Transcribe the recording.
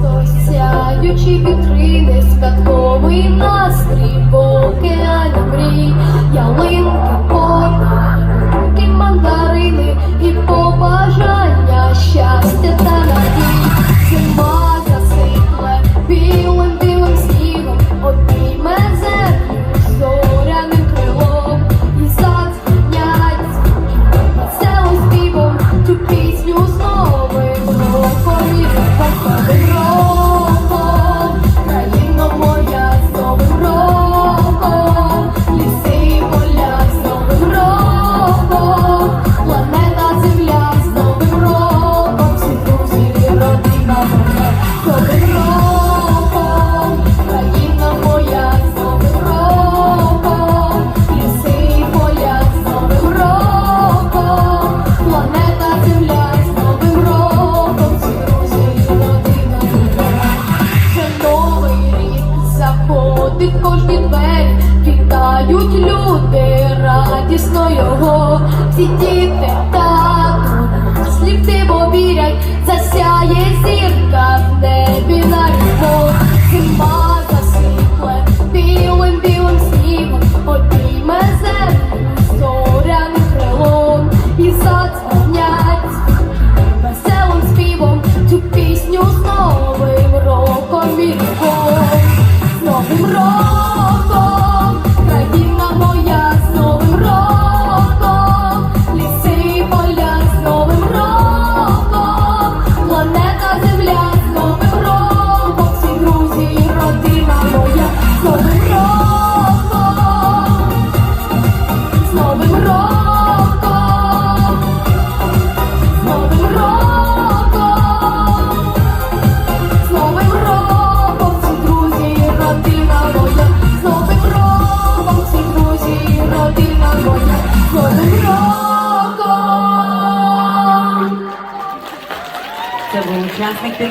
Просто сяючі вітрини, святковий настрій, поки під кожні двері вітають люди радісно його, всі діти. We'll transmit the